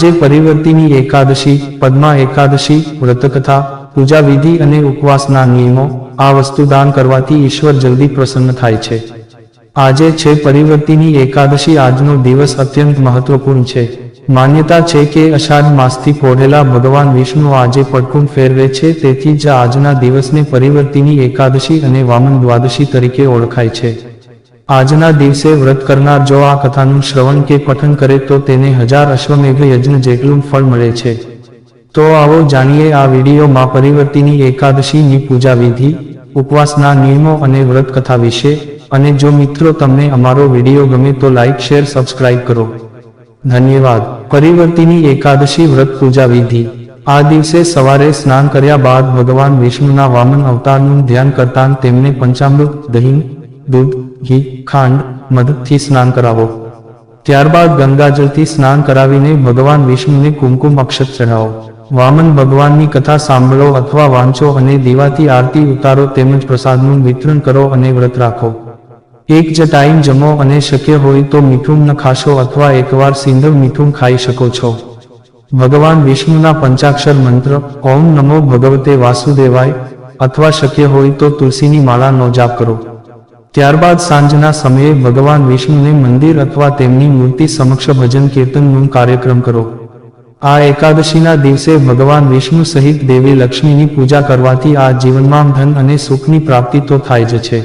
આજે પરિવર્તિની એકાદશી, પદ્મા એકાદશી, વ્રતકથા પૂજા વિધિ અને ઉપવાસના નિયમો આ વસ્તુ દાન કરવાથી ઈશ્વર જલ્દી પ્રસન્ન થાય છે. આજે છે પરિવર્તિની એકાદશી આજનો દિવસ અત્યંત મહત્વપૂર્ણ છે. માન્યતા છે કે અષાઢ માસથી પોઢેલા ભગવાન વિષ્ણુ આજે પડકું ફેરવે છે, તેથી જ આજના દિવસને પરિવર્તિની એકાદશી અને વામન દ્વાદશી તરીકે ઓળખાય છે. આજના દિવસે વ્રત કરનાર જો આ કથાનું શ્રવણ કે પઠન કરે તો તેને હજાર અશ્વમેઘ યજ્ઞ જેટલું ફળ મળે છે. તો આવો જાણીએ આ વિડીયોમાં પરિવર્તિની એકાદશીની પૂજા વિધિ, ઉપવાસના નિયમો અને વ્રત કથા વિશે. અને જો મિત્રો તમને અમારો વીડિયો ગમે તો લાઇક શેર સબસ્ક્રાઇબ કરો. ધન્યવાદ. પરિવર્તિની એકાદશી વ્રત પૂજા વિધિ. આ દિવસે સવારે સ્નાન કર્યા બાદ ભગવાન વિષ્ણુના વામન અવતારનું ધ્યાન કરતા તેમને પંચામૃત, દહીં દૂધ, ઘી, ખાંડ, મધથી સ્નાન કરાવો. ત્યારબાદ ગંગાજળથી સ્નાન કરાવીને ભગવાન વિષ્ણુને કુમકુમ અક્ષત ચઢાવો. વામન ભગવાનની કથા સાંભળો અથવા વાંચો અને દીવાથી આરતી ઉતારો તેમજ પ્રસાદનું વિતરણ કરો અને વ્રત રાખો. એક જ ટાઈમ જમો અને શક્ય હોય તો મીઠું ન ખાશો અથવા એકવાર સિંધવ મીઠું ખાઈ શકો છો. ભગવાન વિષ્ણુના પંચાક્ષર મંત્ર, ઓમ નમો ભગવતે વાસુદેવાય, અથવા શક્ય હોય તો તુલસીની માળાનો જાપ કરો. ત્યારબાદ સાંજના સમયે ભગવાન વિષ્ણુને મંદિર અથવા તેમની મૂર્તિ સમક્ષ ભજન કીર્તનનું કાર્યક્રમ કરો. આ એકાદશીના દિવસે ભગવાન વિષ્ણુ સહિત દેવી લક્ષ્મીની પૂજા કરવાથી આ જીવનમાં ધન અને સુખની પ્રાપ્તિ તો થાય જ છે.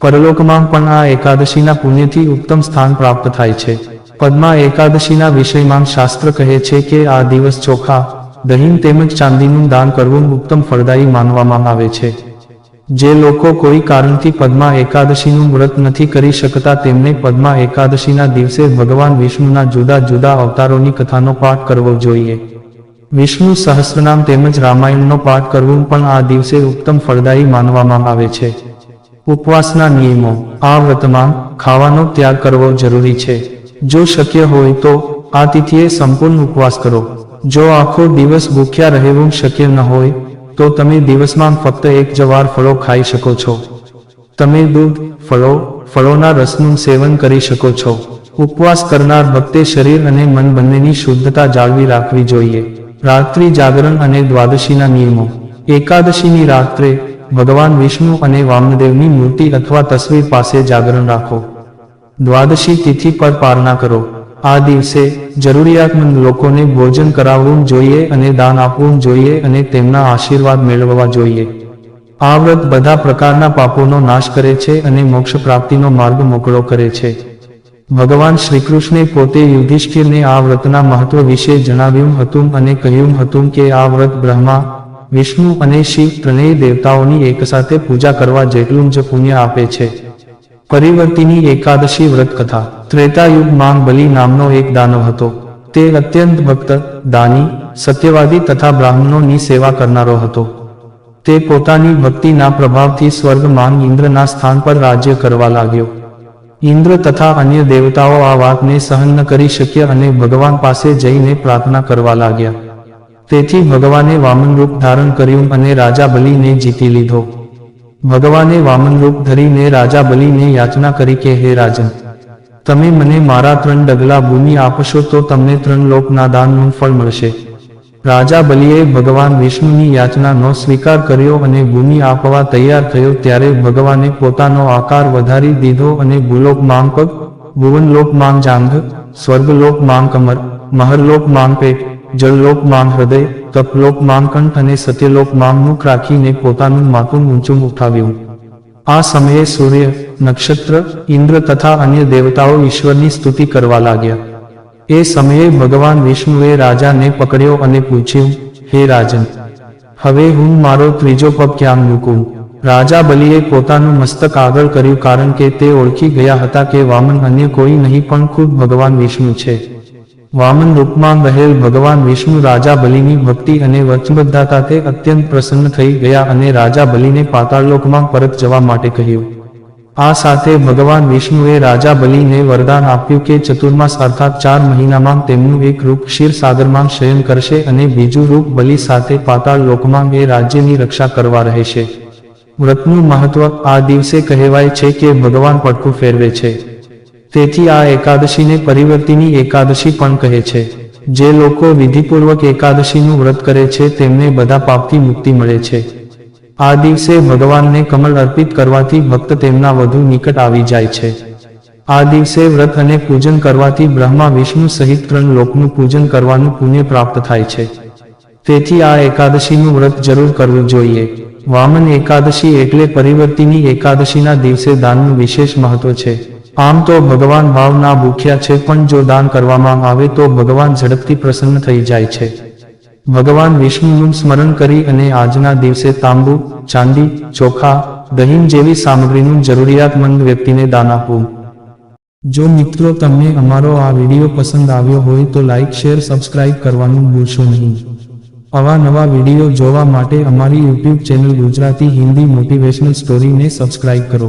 પરલોકમાં પણ આ એકાદશીના પુણ્યથી ઉત્તમ સ્થાન પ્રાપ્ત થાય છે. પદ્મા એકાદશીના વિષયમાં શાસ્ત્ર કહે છે કે આ દિવસ ચોખા દહીં તેમજ ચાંદીનું દાન કરવું ઉત્તમ ફળદાયી માનવામાં આવે છે. જે લોકો કોઈ કારણથી પદ્મા એકાદશીનું વ્રત નથી કરી શકતા તેમને પદ્મા એકાદશીના દિવસે ભગવાન વિષ્ણુના જુદા જુદા અવતારોની કથાનો પાઠ કરવો જોઈએ. વિષ્ણુ સહસ્રનામ તેમજ રામાયણનો પાઠ કરવું પણ આ દિવસે ઉત્તમ ફળદાયી માનવામાં આવે છે. ઉપવાસના નિયમો, આ વ્રતમાં ખાવાનો ત્યાગ કરવો જરૂરી છે. જો શક્ય હોય તો આ તિથિએ સંપૂર્ણ ઉપવાસ કરો. જો આખો દિવસ ભૂખ્યા રહેવું શક્ય ન હોય તો તમે દિવસમાં ફક્ત એક જવાર ફળો ખાઈ શકો છો. તમે દૂધ, ફળો, ફળોના રસનું સેવન કરી શકો છો. ઉપવાસ કરનાર ભક્તે શરીર અને મન બંનેની શુદ્ધતા જાળવી રાખવી જોઈએ. રાત્રિ જાગરણ અને દ્વાદશીના નિયમો. એકાદશીની રાત્રે ભગવાન વિષ્ણુ અને વામદેવની મૂર્તિ અથવા તસવીર પાસે જાગરણ રાખો. દ્વાદશી તિથિ પર પારણા કરો. આ દિવસે જરૂરિયાતમંદ લોકોને ભોજન કરાવવું જોઈએ અને દાન આપવું જોઈએ અને તેમના આશીર્વાદ મેળવવા જોઈએ. આ વ્રત બધા પ્રકારના પાપોનો નાશ કરે છે અને મોક્ષ પ્રાપ્તિનો માર્ગ મોકળો કરે છે. ભગવાન શ્રીકૃષ્ણે પોતે યુધિષ્ઠિરને આ વ્રતના મહત્વ વિશે જણાવ્યું હતું અને કહ્યું હતું કે આ વ્રત બ્રહ્મા, વિષ્ણુ અને શિવ ત્રણેય દેવતાઓની એકસાથે પૂજા કરવા જેટલું જ પુણ્ય આપે છે. પરિવર્તિની એકાદશી વ્રત કથા ત્રેતાયુગમાં બલિ નામનો એક દાનવ હતો. તે અત્યંત ભક્ત, દાની, સત્યવાદી તથા બ્રાહ્મણોની સેવા કરનારો હતો. તે પોતાની ભક્તિના પ્રભાવથી સ્વર્ગમાન ઇન્દ્રના સ્થાન પર રાજ્ય કરવા લાગ્યો. ઇન્દ્ર તથા અન્ય દેવતાઓ આ વાતને સહન ન કરી શક્યા અને ભગવાન પાસે જઈને પ્રાર્થના કરવા લાગ્યા. તેથી ભગવાને વામન રૂપ ધારણ કર્યું અને રાજા બલિને જીતી લીધો. ભગવાને વામન રૂપ ધરીને રાજા બલીને યાચના કરી કે, હે રાજન તમે મને મારા ત્રણ ડગલા ભૂમિ આપશો તો તમને ત્રણ લોકના દાનનું ફળ મળશે. રાજા બલીએ ભગવાન વિષ્ણુની યાચનાનો સ્વીકાર કર્યો અને ભૂમિ આપવા તૈયાર થયો ત્યારે ભગવાને પોતાનો આકાર વધારી દીધો અને ભૂલોક માંગ પગ ભુવનલોક માંગ જાંઘ સ્વર્ગલોક માંગ કમર મહરલોક માંગ પેટ જળલોક માંગ હૃદય તપલોક માંગ કંઠ અને સત્યલોક માંગ મુખ રાખીને પોતાનું માથું ઊંચું ઉઠાવ્યું. આ સમયે સૂર્ય, નક્ષત્ર, ઇન્દ્ર તથા અન્ય દેવતાઓ ઈશ્વરની સ્તુતિ કરવા લાગ્યા. એ સમયે ભગવાન વિષ્ણુએ રાજાને પકડ્યો અને પૂછ્યું, હે રાજન, હવે હું મારો ત્રીજો પગ ક્યાં મૂકું? રાજા બલિએ પોતાનું મસ્તક આગળ કર્યું કારણ કે તે ઓળખી ગયા હતા કે વામન અન્ય કોઈ નહીં પણ ખુદ ભગવાન વિષ્ણુ છે. વામન રૂપમાં રહેલ ભગવાન વિષ્ણુ રાજા બલિની ભક્તિ અને વચનબદ્ધતાથી અત્યંત પ્રસન્ન થઈ ગયા અને રાજા બલિને પાતાળલોકમાં પરત જવા માટે કહ્યું. આ સાથે ભગવાન વિષ્ણુએ રાજા બલિને વરદાન આપ્યું કે ચતુર્માસ અર્થાત ચાર મહિનામાં તેમનું એક રૂપ ક્ષીરસાગરમાં શયન કરશે અને બીજું રૂપ બલિ સાથે પાતાળ લોકમાં એ રાજ્યની રક્ષા કરવા રહેશે. વ્રતનું મહત્વ આ દિવસે કહેવાય છે કે ભગવાન પડખું ફેરવે છે. તેથી આ એકાદશીને પરિવર્તિની એકાદશી પણ કહે છે. જે લોકો વિધિપૂર્વક એકાદશીનું વ્રત કરે છે, તેમને બધા પાપથી મુક્તિ મળે છે. આ દિવસે ભગવાનને કમળ અર્પિત કરવાથી ભક્ત તેમના વધુ નિકટ આવી જાય છે. આ દિવસે વ્રત અને પૂજન કરવાથી બ્રહ્મા વિષ્ણુ સહિત ત્રણ લોકનું પૂજન કરવાનું પુણ્ય પ્રાપ્ત થાય છે. તેથી આ એકાદશીનું વ્રત જરૂર કરવું જોઈએ. વામન એકાદશી એટલે પરિવર્તિની એકાદશીના દિવસે દાનનું વિશેષ મહત્વ છે. આમ તો ભગવાન ભાવના ભૂખ્યા છે, પણ જો દાન કરવામાં આવે તો ભગવાન ઝડપથી પ્રસન્ન થઈ જાય છે. ભગવાન વિષ્ણુનું સ્મરણ કરી અને આજના દિવસે તાંબુ, ચાંદી, ચોખા, દહીં જેવી સામગ્રીનું જરૂરિયાતમંદ વ્યક્તિને દાન આપવું જો મિત્રો તમને અમારો આ વીડિયો પસંદ આવ્યો હોય તો લાઇક શેર, સબસ્ક્રાઇબ કરવાનું ભૂલશો નહીં. આવા નવા વીડિયો જોવા માટે અમારી YouTube channel Gujarati Hindi motivational સ્ટોરીને subscribe કરો.